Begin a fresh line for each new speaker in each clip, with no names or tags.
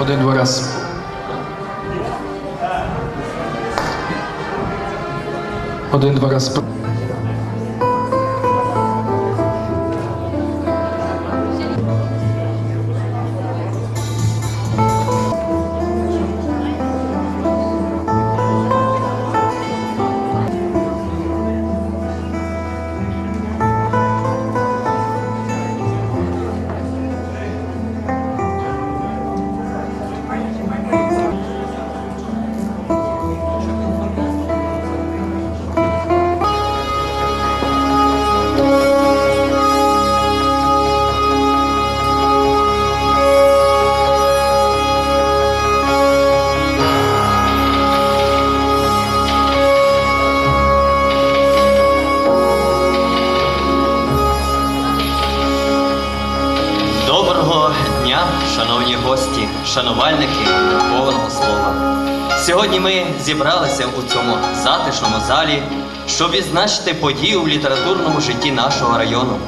Один-два раз. Один-два раз.
Шанувальники духовного слова. Сьогодні ми зібралися у цьому затишному залі, щоб відзначити подію в літературному житті нашого району.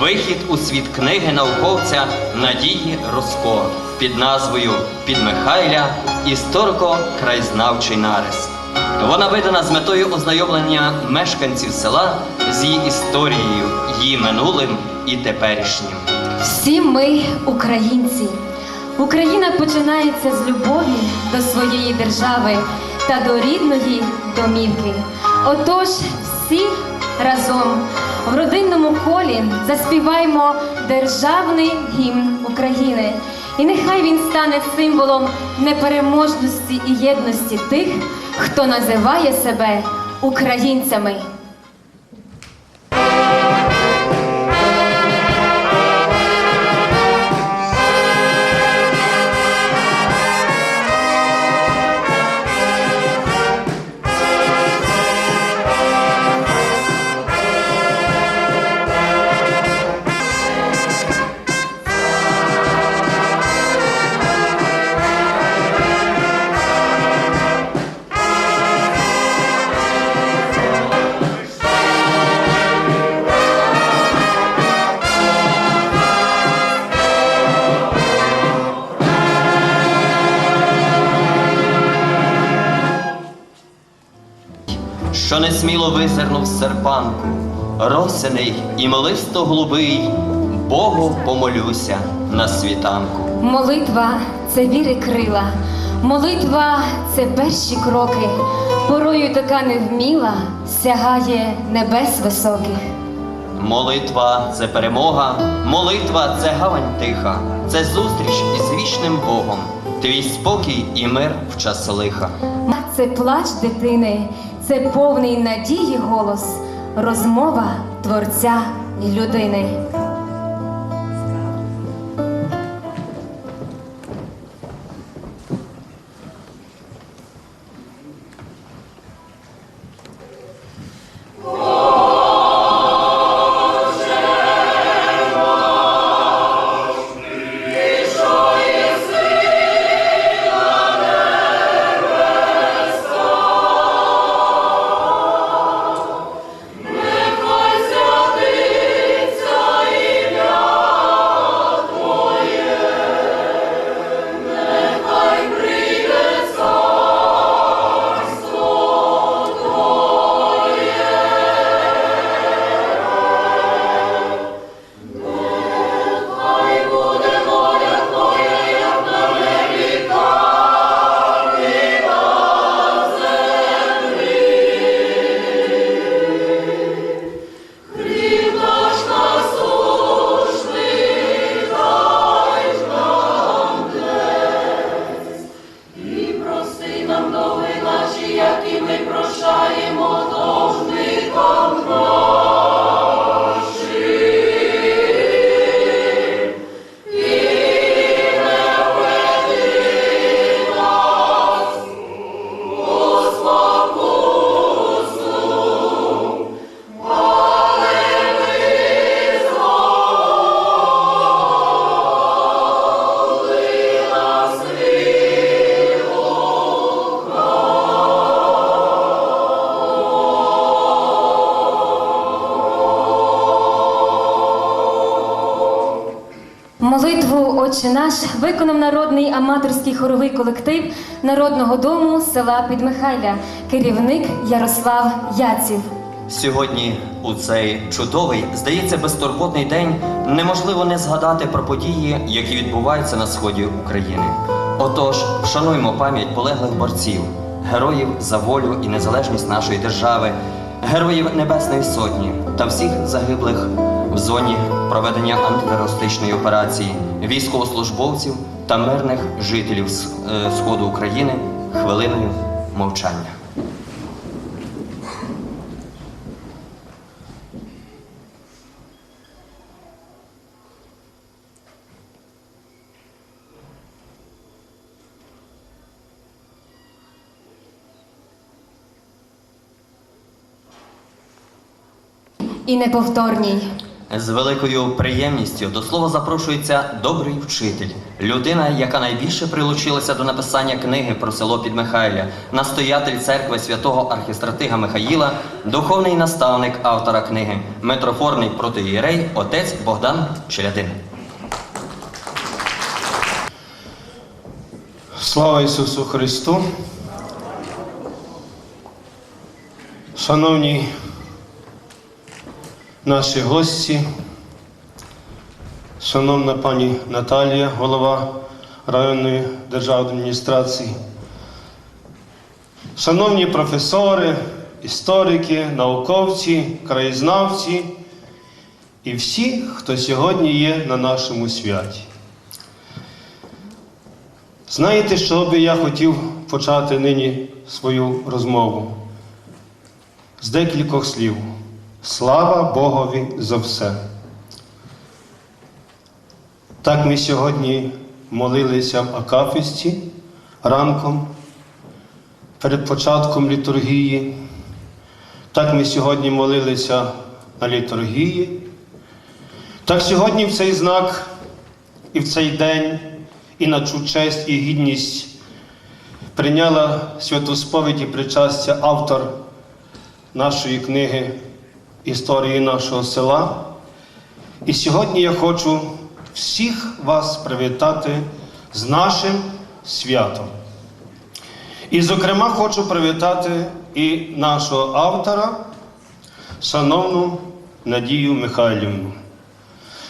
Вихід у світ книги науковця Надії Роско під назвою Підмихайля історико-краєзнавчий нарис. Вона видана з метою ознайомлення мешканців села з її історією, її минулим і теперішнім.
Всі ми українці. Україна починається з любові до своєї держави та до рідної домівки. Отож, всі разом в родинному колі заспіваємо державний гімн України. І нехай він стане символом непереможності і єдності тих, хто називає себе українцями.
Несміло визирнув з серпанку, росений і милисто голубий, Богу помолюся на світанку.
Молитва це віри крила, молитва це перші кроки. Порою така невміла сягає небес високих.
Молитва це перемога, молитва це гавань тиха, це зустріч із вічним Богом, твій спокій і мир в час лиха.
Це плач дитини, це повний надії голос, розмова творця і людини. Отче наш виконав народний аматорський хоровий колектив Народного дому села Підмихайля, керівник Ярослав Яців.
Сьогодні, у цей чудовий, здається, безтурботний день, неможливо не згадати про події, які відбуваються на сході України. Отож, вшануймо пам'ять полеглих борців, героїв за волю і незалежність нашої держави, героїв Небесної Сотні та всіх загиблих в зоні проведення антитерористичної операції, військовослужбовців та мирних жителів е, Сходу України хвилиною мовчання.
І неповторній.
З великою приємністю до слова запрошується добрий вчитель, людина, яка найбільше прилучилася до написання книги про село Підмихайля, настоятель церкви святого архістратига Михаїла, духовний наставник автора книги, митрофорний протиєрей, отець Богдан Челядин.
Слава Ісусу Христу! Шановні наші гості, шановна пані Наталія, голова районної державної адміністрації, шановні професори, історики, науковці, краєзнавці і всі, хто сьогодні є на нашому святі. Знаєте, що би я хотів почати нині свою розмову? З декількох слів. Слава Богові за все. Так ми сьогодні молилися в Акафісті ранком, перед початком літургії. Так ми сьогодні молилися на літургії. Так сьогодні в цей знак і в цей день і на цю честь і гідність прийняла святу сповідь і причастя автор нашої книги Історії нашого села. І сьогодні я хочу всіх вас привітати з нашим святом. І, зокрема, хочу привітати і нашого автора, шановну Надію Михайлівну.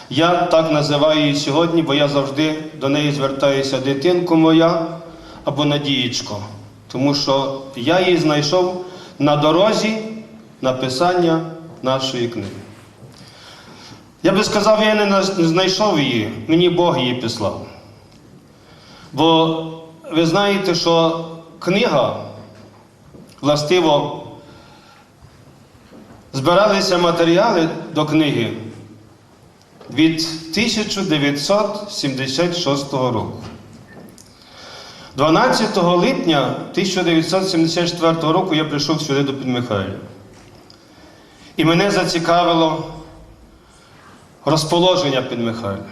Я так називаю її сьогодні, бо я завжди до неї звертаюся дитинко моя або Надієчко, тому що я її знайшов на дорозі написання нашої книги. Я би сказав, я не знайшов її, мені Бог її післав. Бо ви знаєте, що книга, властиво, збиралися матеріали до книги від 1976 року. 12 липня 1974 року я прийшов сюди до Підмихайля. І мене зацікавило розположення Підмихайля.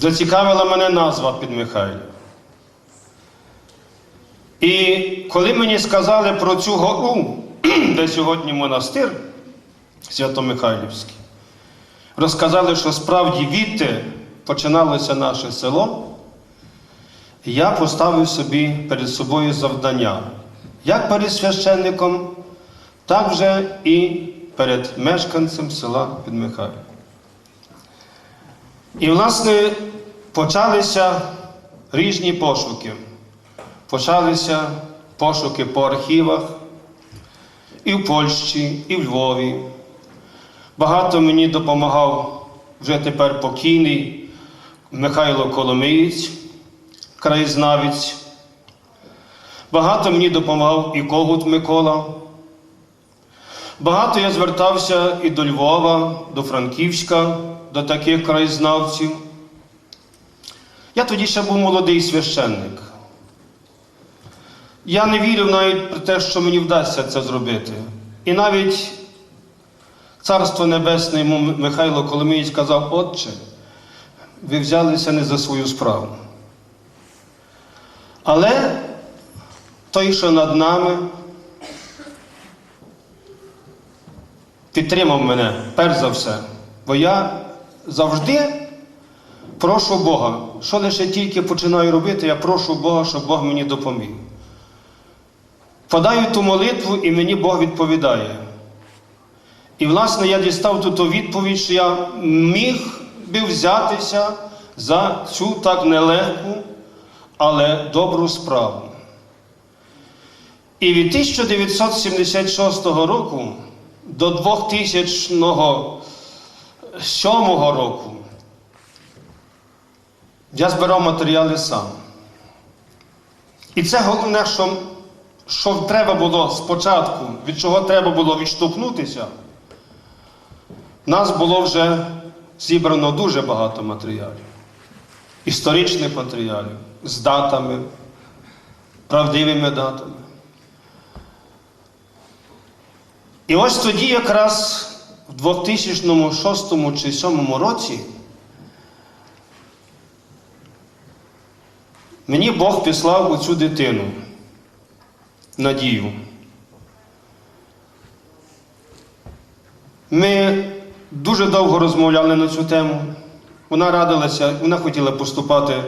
Зацікавила мене назва Підмихайля. І коли мені сказали про цю гору, де сьогодні монастир Свято-Михайлівський, розказали, що справді відти починалося наше село, я поставив собі перед собою завдання, як перед священником, так вже і перед мешканцем села Підмихайло. І, власне, почалися різні пошуки. Почалися пошуки по архівах і в Польщі, і в Львові. Багато мені допомагав вже тепер покійний Михайло Коломиєць, краєзнавець. Багато мені допомагав і Когут Микола. Багато я звертався і до Львова, до Франківська, до таких краєзнавців. Я тоді ще був молодий священник. Я не вірив навіть про те, що мені вдасться це зробити. І навіть Царство Небесне йому Михайло Коломієць сказав, Отче, ви взялися не за свою справу. Але той, що над нами, підтримав мене, перш за все. Бо я завжди прошу Бога, що лише тільки починаю робити, я прошу Бога, щоб Бог мені допоміг. Подаю ту молитву, і мені Бог відповідає. І, власне, я дістав тут ту відповідь, що я міг би взятися за цю так нелегку, але добру справу. І від 1976 року до 2007 року я збирав матеріали сам. І це головне, що, що треба було спочатку, від чого треба було відштовхнутися, нас було вже зібрано дуже багато матеріалів, історичних матеріалів з датами, правдивими датами. І ось тоді, якраз в 2006 чи 2007 році, мені Бог післав оцю дитину, Надію. Ми дуже довго розмовляли на цю тему. Вона радилася, вона хотіла поступати в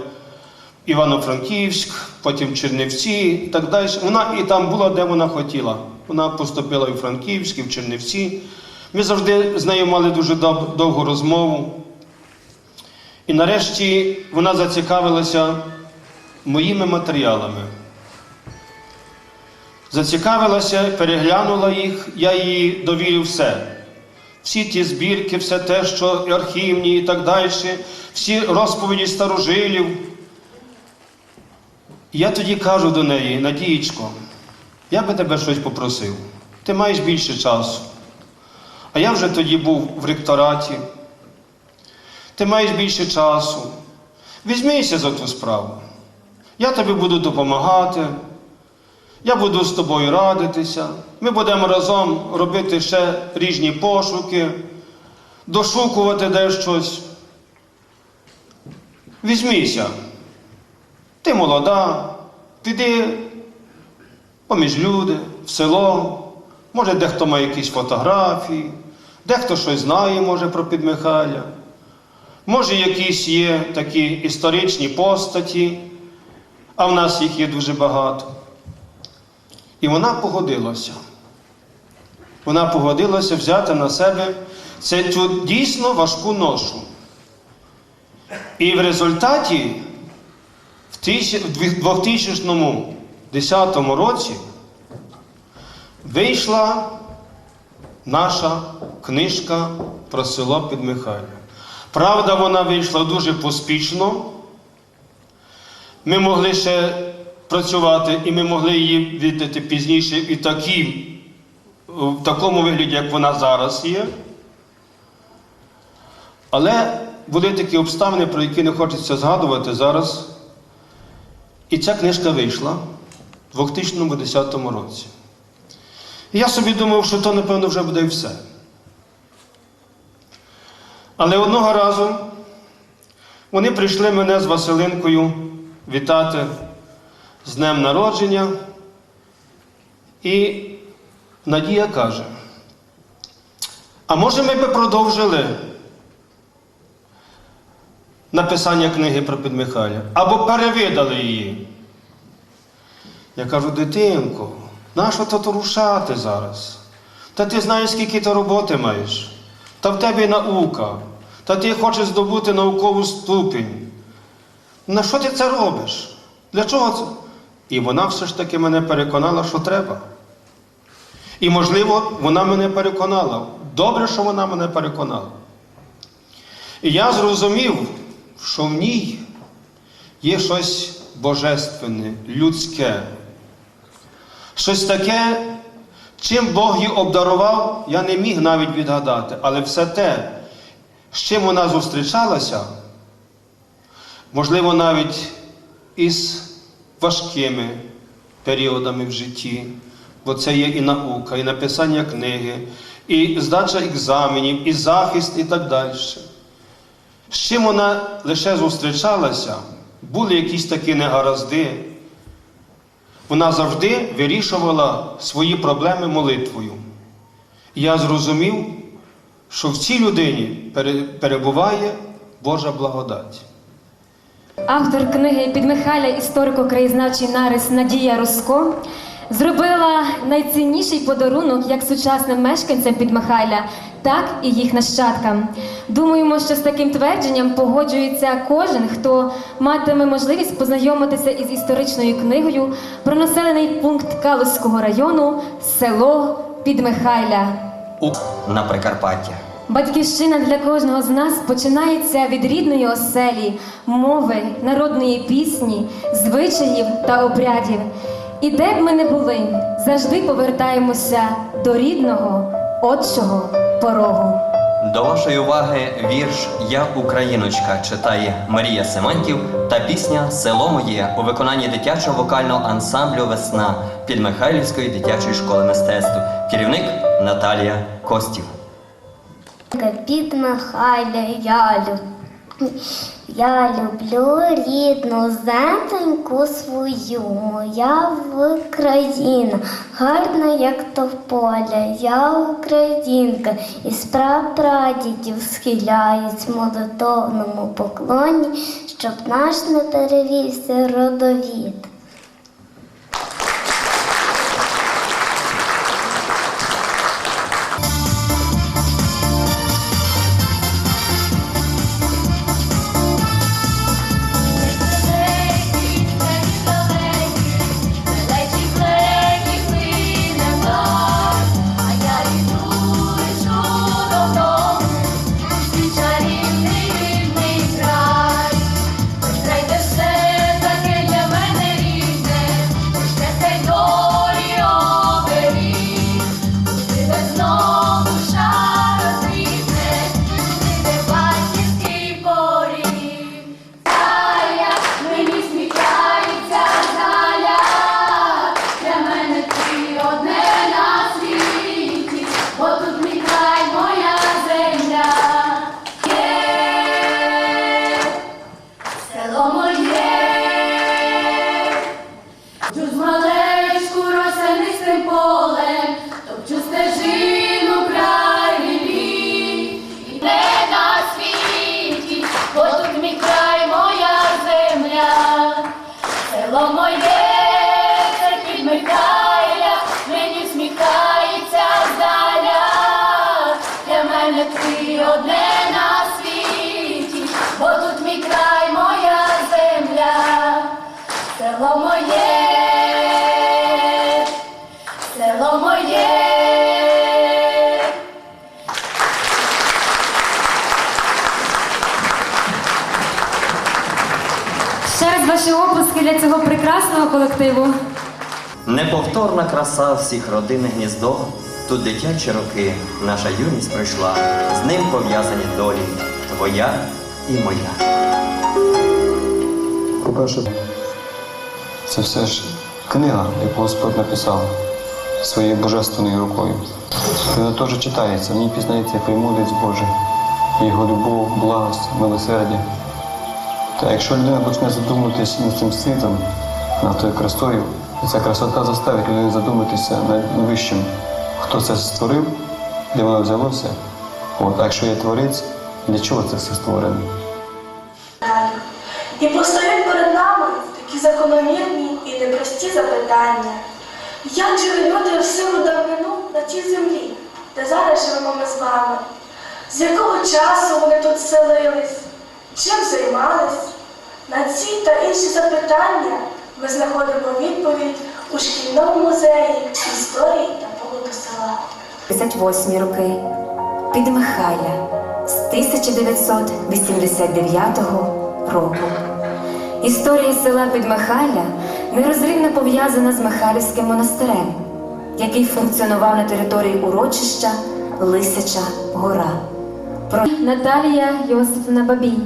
Івано-Франківськ, потім в Чернівці і так далі. Вона і там була, де вона хотіла. Вона поступила і в Франківськ, і в Чернівці. Ми завжди з нею мали дуже довгу розмову. І нарешті вона зацікавилася моїми матеріалами. Зацікавилася, переглянула їх, я їй довірив все. Всі ті збірки, все те, що архівні і так далі, всі розповіді старожилів. Я тоді кажу до неї, Надієчко, я би тебе щось попросив. Ти маєш більше часу. А я вже тоді був в ректораті. Ти маєш більше часу. Візьмися за ту справу. Я тобі буду допомагати. Я буду з тобою радитися. Ми будемо разом робити ще різні пошуки, дошукувати де щось. Візьмися. Ти молода, піди поміж люди, в село. Може, дехто має якісь фотографії, дехто щось знає, може, про Підмихайля. Може, якісь є такі історичні постаті, а в нас їх є дуже багато. І вона погодилася. Вона погодилася взяти на себе цю дійсно важку ношу. І в результаті в тисяч- в 2010 році вийшла наша книжка про село Підмихайло. Правда, вона вийшла дуже поспішно. Ми могли ще працювати, і ми могли її віддати пізніше і такі, в такому вигляді, як вона зараз є. Але були такі обставини, про які не хочеться згадувати зараз. І ця книжка вийшла 2010 році. І я собі думав, що то, напевно, вже буде і все. Але одного разу вони прийшли мене з Василинкою вітати з днем народження. І Надія каже: а може ми би продовжили написання книги про Підмихайля або перевидали її? Я кажу, дитинко, нащо то рушати зараз? Та ти знаєш, скільки ти роботи маєш, та в тебе наука, та ти хочеш здобути наукову ступінь. На що ти це робиш? Для чого це? І вона все ж таки мене переконала, що треба. І, можливо, вона мене переконала. Добре, що вона мене переконала. І я зрозумів, що в ній є щось божественне, людське. Щось таке, чим Бог її обдарував, я не міг навіть відгадати. Але все те, з чим вона зустрічалася, можливо, навіть із важкими періодами в житті, бо це є і наука, і написання книги, і здача екзаменів, і захист, і так далі. З чим вона лише зустрічалася, були якісь такі негаразди. Вона завжди вирішувала свої проблеми молитвою. І я зрозумів, що в цій людині перебуває Божа благодать.
Автор книги Підмихайля історико-краєзнавчий нарис Надія Руско зробила найцінніший подарунок як сучасним мешканцям Підмихайля, так і їх нащадкам. Думаємо, що з таким твердженням погоджується кожен, хто матиме можливість познайомитися із історичною книгою про населений пункт Калузького району село Підмихайля.
У на Прикарпаття.
Батьківщина для кожного з нас починається від рідної оселі, мови, народної пісні, звичаїв та обрядів. І де б ми не були, завжди повертаємося до рідного, отчого порогу.
До вашої уваги вірш Я Україночка читає Марія Семенків та пісня Село моє у виконанні дитячого вокального ансамблю Весна Підмихайлівської дитячої школи мистецтв. Керівник Наталія Костів.
Під Михайля я люблю. Я люблю рідну земленьку свою, моя Україна, гарна, як тополя, я українка, із прапрадідів схиляюсь в молитовному поклоні, щоб наш не перевівся родовід.
Ти одне на світі, бо тут мій край, моя земля. Село моє, село моє.
Ще раз ваші оплески для цього прекрасного колективу.
Неповторна краса всіх родинне гніздо. Тут дитячі роки, наша юність пройшла, з ним пов'язані долі, твоя і моя.
По-перше, це все ж книга, яку Господь написав своєю божественною рукою. Вона теж читається, в ній пізнається премудрість Божа, його любов, благость, милосердя. Та якщо людина почне задумуватись над цим світом, над тою красою, ця красота заставить людину задуматися над вищим, хто це створив, де воно взялося. От, якщо є творець, для чого це все створено?
І постають перед нами такі закономірні і непрості запитання. Як жили люди в силу давнину на тій землі, де зараз живемо ми з вами? З якого часу вони тут селились? Чим займались? На ці та інші запитання ми знаходимо відповідь у шкільному музеї історії та села.
58 роки під Михайля з 1989 року. Історія села Підмихайля нерозривно пов'язана з Михайлівським монастирем, який функціонував на території урочища Лисяча гора. Про Наталія Йосифівна Бабій.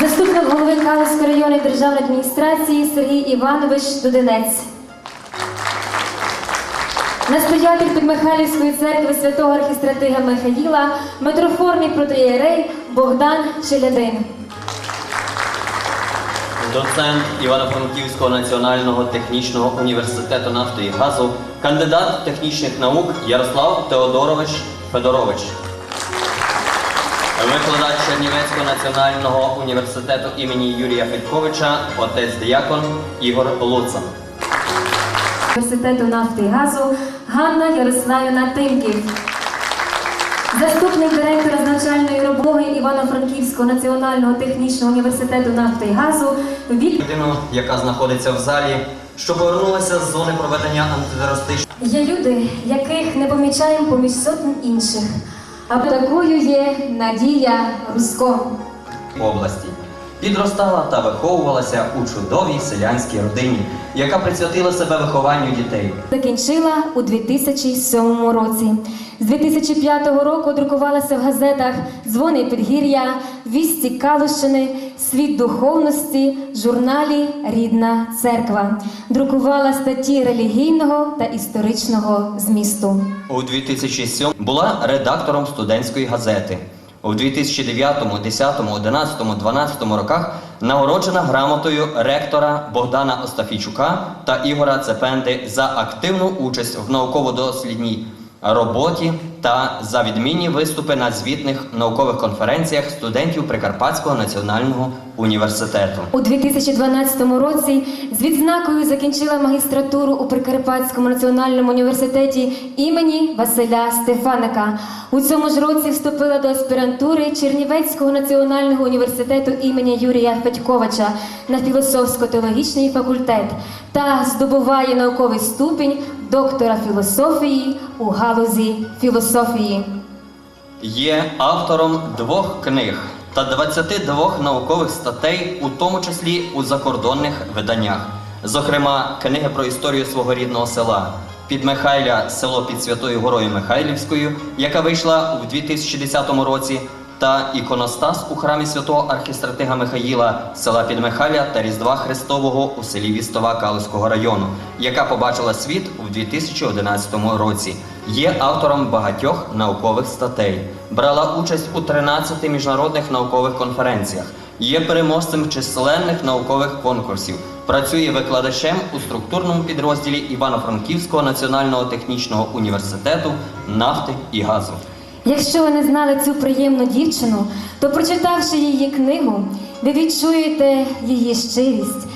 Заступник голови Калузької районної державної адміністрації Сергій Іванович Дудинець. Настоятель Підмихайлівської церкви святого архістратига Михаїла, митроформій протиєрей Богдан Челядин.
Доцент Івано-Франківського національного технічного університету нафти і газу, кандидат технічних наук Ярослав Теодорович Федорович. Викладач Чернівецького національного університету імені Юрія Федьковича, отець Діякон Ігор Луцан.
Університету нафти і газу Ганна Ярославівна Тимків. Заступник директора з навчальної роботи Івано-Франківського національного технічного університету нафти і газу від
Людину, яка знаходиться в залі, що повернулася з зони проведення антитерористичної
Є люди, яких не помічаємо поміж сотень інших. А такою є Надія Русько.
області. Підростала та виховувалася у чудовій селянській родині, яка присвятила себе вихованню дітей.
Закінчила у 2007 році. З 2005 року друкувалася в газетах Дзвони Підгір'я, Вісті Калущини, Світ духовності, журналі Рідна церква. Друкувала статті релігійного та історичного змісту.
У 2007 була редактором студентської газети. У 2009, 10, 11, 12 роках нагороджена грамотою ректора Богдана Остафійчука та Ігора Цепенди за активну участь в науково-дослідній роботі та за відмінні виступи на звітних наукових конференціях студентів Прикарпатського національного університету.
У 2012 році з відзнакою закінчила магістратуру у Прикарпатському національному університеті імені Василя Стефаника. У цьому ж році вступила до аспірантури Чернівецького національного університету імені Юрія Федьковича на філософсько-теологічний факультет та здобуває науковий ступінь доктора філософії у галузі філософії.
Є автором двох книг та 22 наукових статей, у тому числі у закордонних виданнях. Зокрема, книги про історію свого рідного села Підмихайля, село під Святою Горою Михайлівською, яка вийшла у 2010 році, та іконостас у храмі святого архістратига Михаїла, села Підмихайля та Різдва Христового у селі Вістова Калузького району, яка побачила світ у 2011 році. Є автором багатьох наукових статей. Брала участь у 13 міжнародних наукових конференціях. Є переможцем численних наукових конкурсів. Працює викладачем у структурному підрозділі Івано-Франківського національного технічного університету нафти і газу.
Якщо ви не знали цю приємну дівчину, то прочитавши її книгу, ви відчуєте її щирість,